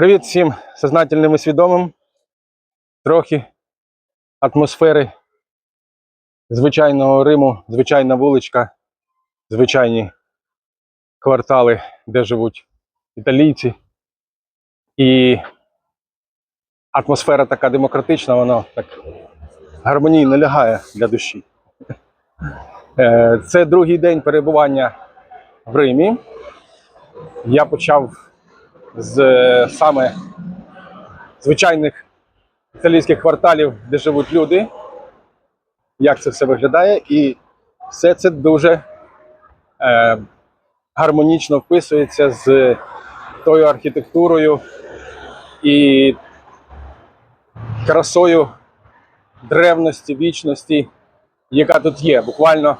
Привіт всім сознательним і свідомим. Трохи атмосфери звичайного Риму, звичайна вуличка, звичайні квартали, де живуть італійці. І атмосфера така демократична, вона так гармонійно лягає для душі. Е, Це другий день перебування в Римі. Я почав з е, саме звичайних італійських кварталів, де живуть люди, як це все виглядає, і все це дуже е, гармонічно вписується з тою архітектурою і красою древності, вічності, яка тут є. Буквально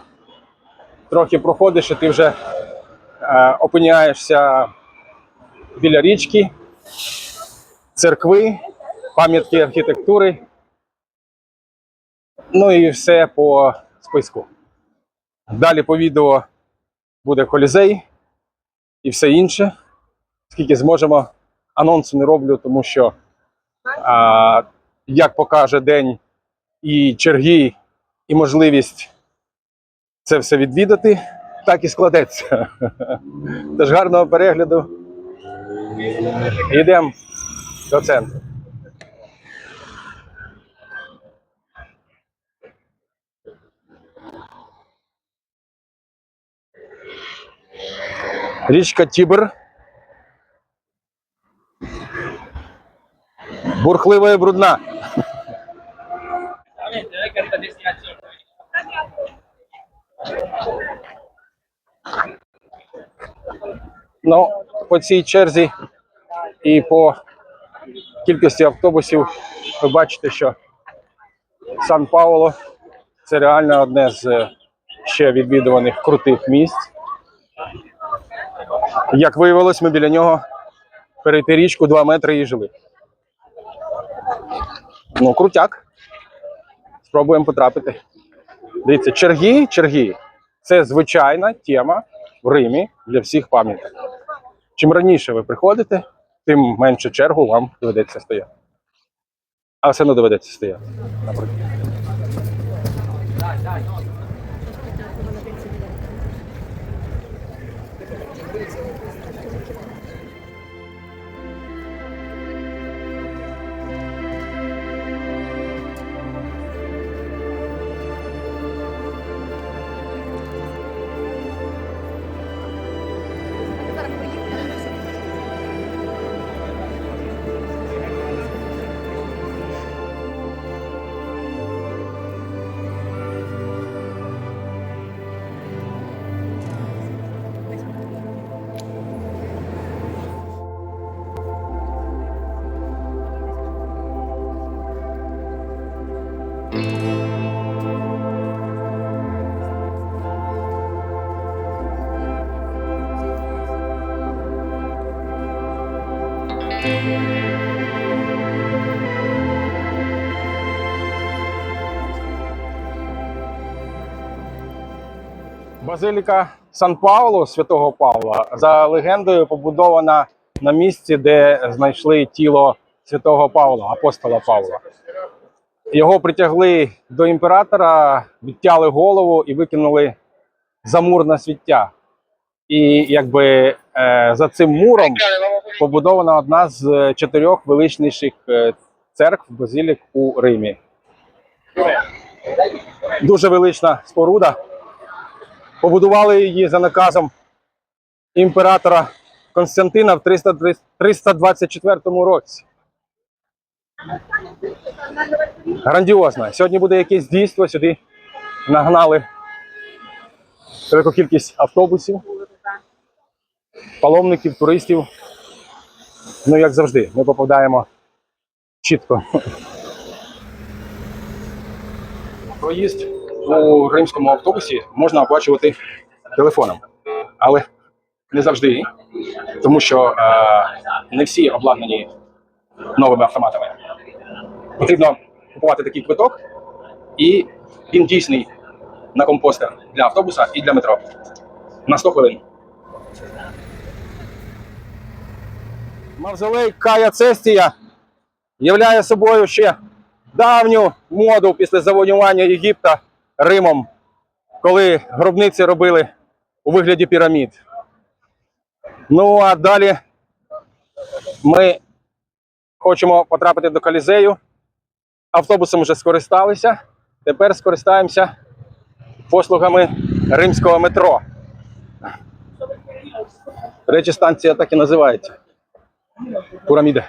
трохи проходиш, і ти вже е, опиняєшся біля річки, церкви, пам'ятки архітектури. Ну і все по списку. Далі по відео буде колізей і все інше. Скільки зможемо, анонсу не роблю, тому що, а, як покаже день і черги, і можливість це все відвідати, так і складеться. Тож гарного перегляду. Йдемо до центру. Річка Тібр. Бурхлива і брудна. Ну, по цій черзі і по кількості автобусів ви бачите, що Сан Пауло це реально одне з е, ще відвідуваних крутих місць. Як виявилось, ми біля нього перейти річку 2 метри і жили. Ну, крутяк. Спробуємо потрапити. Дивіться, черги, черги це звичайна тема в Римі для всіх пам'яток. Чим раніше ви приходите, тим менше чергу вам доведеться стояти. А все одно доведеться стояти. наприклад. Базиліка Сан Пауло, святого Павла, за легендою побудована на місці, де знайшли тіло святого Павла, апостола Павла. Його притягли до імператора, відтяли голову і викинули за мур на свіття. І якби е, за цим муром побудована одна з чотирьох величніших е, церкв базилік у Римі. Дуже велична споруда. Побудували її за наказом імператора Константина в 324 році. Грандіозно. Сьогодні буде якесь дійство. Сюди нагнали велику кількість автобусів, паломників, туристів. Ну, як завжди, ми попадаємо чітко. Проїзд у римському автобусі можна оплачувати телефоном, але не завжди, тому що е, не всі обладнані новими автоматами. Потрібно купувати такий квиток, і він дійсний на компостер для автобуса і для метро на 100 хвилин. Мавзолей Кая Цестія являє собою ще давню моду після завоювання Єгипта Римом, коли гробниці робили у вигляді пірамід. Ну а далі ми хочемо потрапити до Колізею. Автобусом вже скористалися. Тепер скористаємося послугами римського метро. Речі, станція так і називається. Піраміда.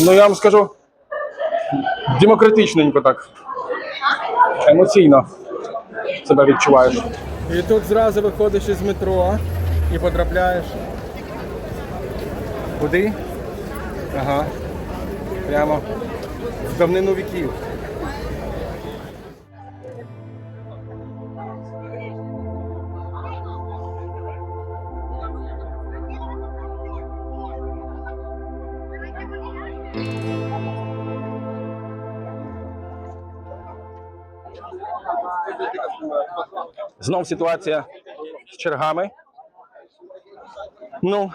Ну, я вам скажу, демократичненько так. Емоційно себе відчуваєш. І тут зразу виходиш із метро і потрапляєш. Куди? Ага. Прямо в давнину віків. Знов ситуація з чергами. Ну,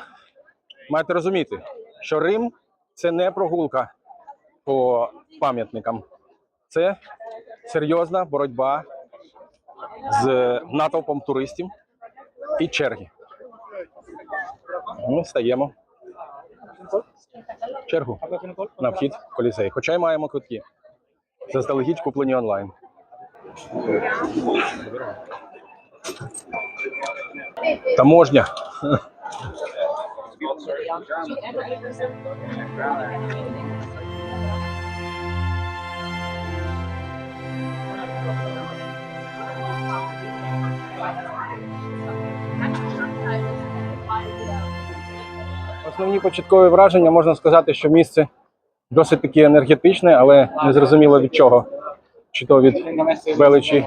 маєте розуміти, що Рим це не прогулка по пам'ятникам. Це серйозна боротьба з натовпом туристів і черги. Ми стаємо чергу на вхід в колізей. Хоча й маємо квитки. Заздалегідь куплені онлайн. Таможня. Основні початкові враження можна сказати, що місце досить таки енергетичне, але не зрозуміло від чого. Чи то від величі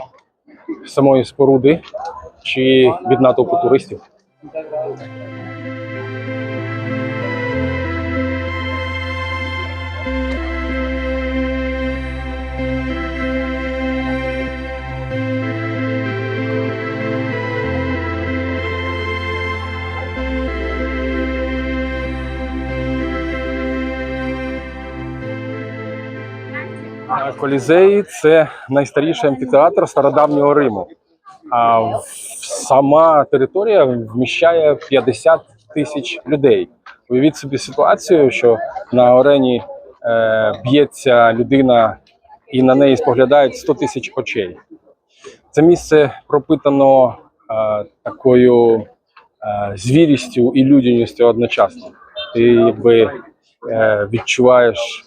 самої споруди, чи від натовпу туристів. А Колізей це найстаріший амфітеатр стародавнього Риму. А сама територія вміщає 50 тисяч людей. Уявіть собі ситуацію, що на арені е, б'ється людина і на неї споглядають 100 тисяч очей. Це місце пропитано е, такою е, звірістю і людяністю одночасно. Ти якби е, відчуваєш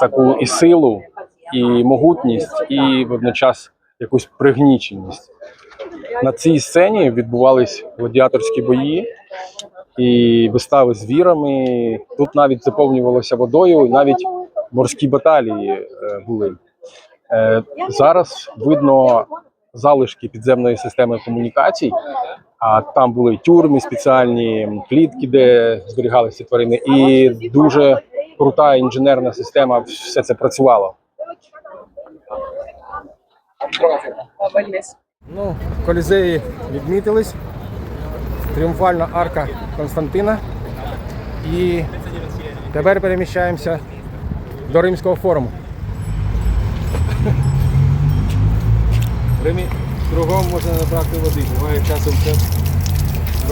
таку і силу, і могутність, і водночас якусь пригніченість. На цій сцені відбувались гладіаторські бої і вистави з вірами. Тут навіть заповнювалося водою, і навіть морські баталії е, були. Е, Зараз видно залишки підземної системи комунікацій. А там були тюрми спеціальні, клітки, де зберігалися тварини, і дуже крута інженерна система. Все це працювало. Ну, Колізеї відмітились. Тріумфальна арка Константина. І тепер переміщаємося до Римського форуму. Римі кругом можна набрати води, буває часом це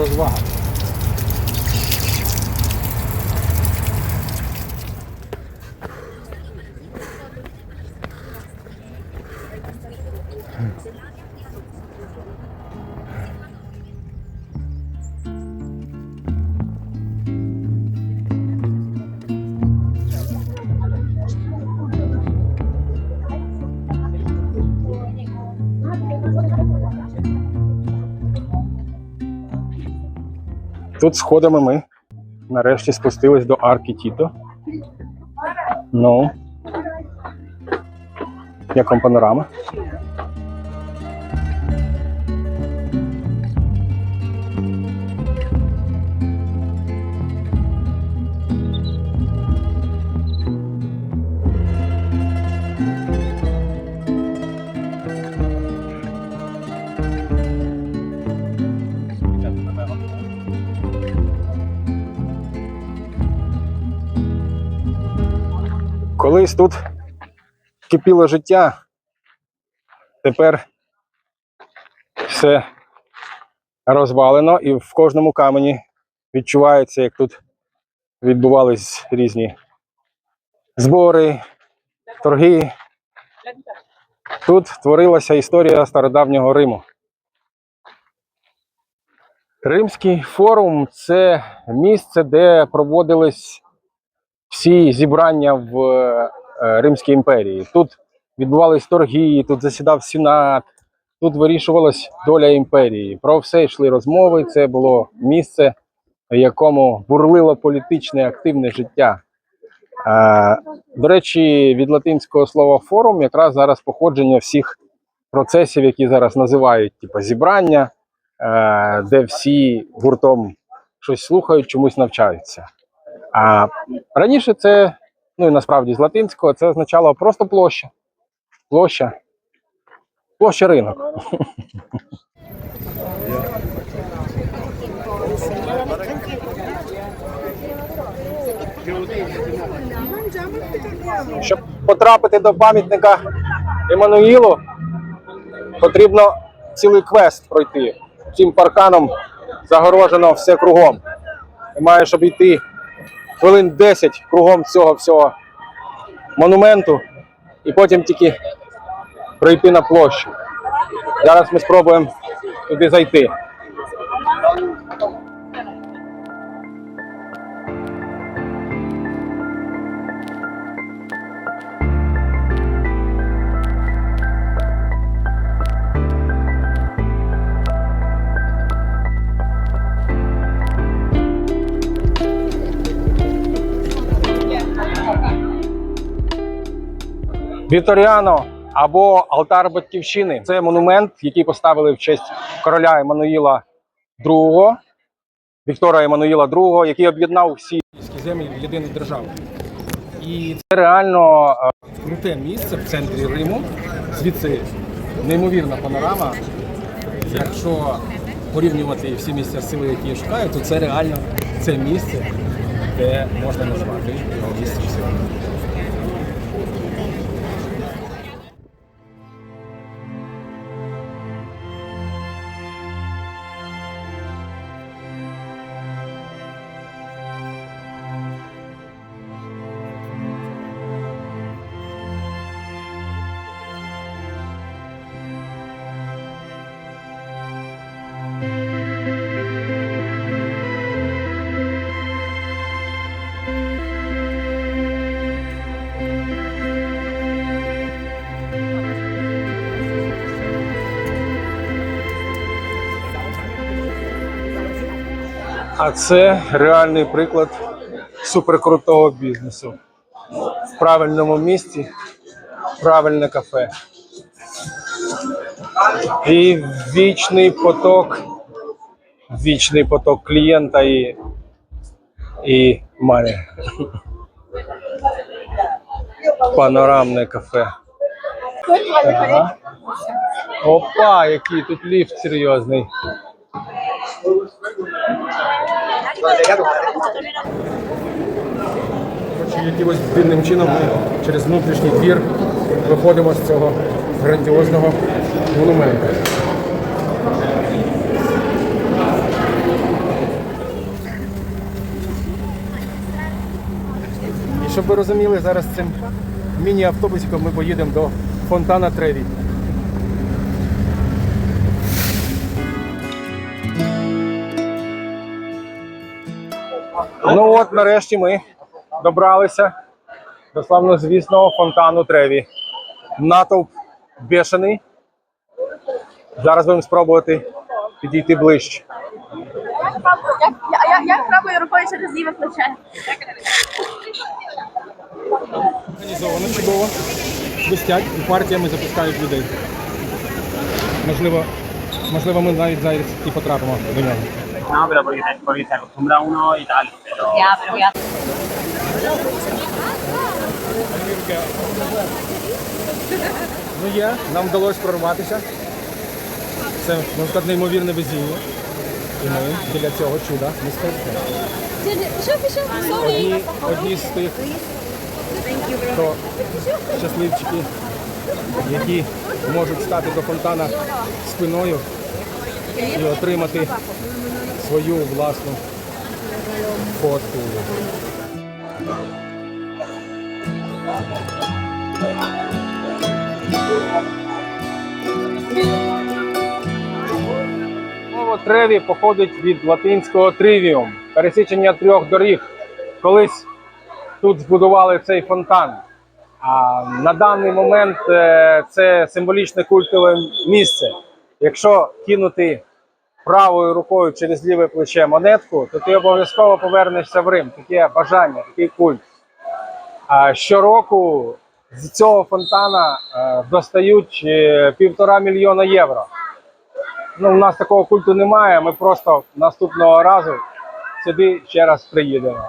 розвага. Тут сходами ми нарешті спустились до арки Тіто. Ну. Як вам панорама? Колись тут кипіло життя, тепер все розвалено, і в кожному камені відчувається, як тут відбувались різні збори, торги. Тут творилася історія стародавнього Риму. Римський форум це місце, де проводились всі зібрання в е, Римській імперії. Тут відбувались торги, тут засідав сенат, тут вирішувалась доля імперії. Про все йшли розмови. Це було місце, в якому бурлило політичне активне життя. Е, До речі, від латинського слова форум якраз зараз походження всіх процесів, які зараз називають типу, зібрання, е, де всі гуртом щось слухають, чомусь навчаються. А раніше це, ну і насправді з латинського, це означало просто площа. Площа. Площа ринок. Щоб потрапити до пам'ятника Еммануїлу, потрібно цілий квест пройти. Цим парканом загорожено все кругом. Ти маєш обійти хвилин 10 кругом цього всього монументу і потім тільки пройти на площу. Зараз ми спробуємо туди зайти. Віторіано або Алтар Батьківщини це монумент, який поставили в честь короля Еммануїла II, Віктора Еммануїла II, який об'єднав всі землі в єдину державу. І це реально е, круте місце в центрі Риму. Звідси неймовірна панорама. Якщо порівнювати всі місця сили, які я шукаю, то це реально це місце, де можна назвати місцем сили. А це реальний приклад суперкрутого бізнесу. В правильному місці, правильне кафе. І вічний поток, вічний поток клієнта і, і мані. Панорамне кафе. Ага. Опа, який тут ліфт серйозний. Якимось дивним чином ми через внутрішній двір виходимо з цього грандіозного монументу. І щоб ви розуміли, зараз цим міні-автобусиком ми поїдемо до фонтана Треві. Ну от нарешті ми добралися до славнозвісного фонтану Треві. Натовп бешений. Зараз будемо спробувати підійти ближче. Як, я, я, як правою рукою через ліве плече. Організовано чудово. Блистять і партіями запускають людей. Можливо, можливо, ми навіть зараз і потрапимо до нього. No, pero porque, porque se acostumbra uno y tal. Pero Я, pero я. Ну є, нам вдалося прорватися. Це можна сказати, неймовірне везіння. І ми біля цього чуда не стоїмо. Одні, одні з тих то щасливчики, які можуть стати до фонтана спиною і отримати свою власну фотку. Слово треві походить від латинського тривіум, пересічення трьох доріг. Колись тут збудували цей фонтан. А на даний момент е, це символічне культове місце. Якщо кинути правою рукою через ліве плече монетку, то ти обов'язково повернешся в Рим. Таке бажання, такий культ. А щороку з цього фонтана е, достають е, півтора мільйона євро. Ну, у нас такого культу немає. Ми просто наступного разу сюди ще раз приїдемо.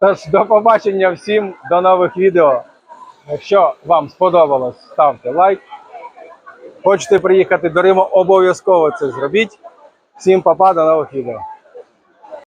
Тож до побачення всім, до нових відео. Якщо вам сподобалось, ставте лайк. Хочете приїхати до Риму, обов'язково це зробіть. Всім па-па, до нових відео.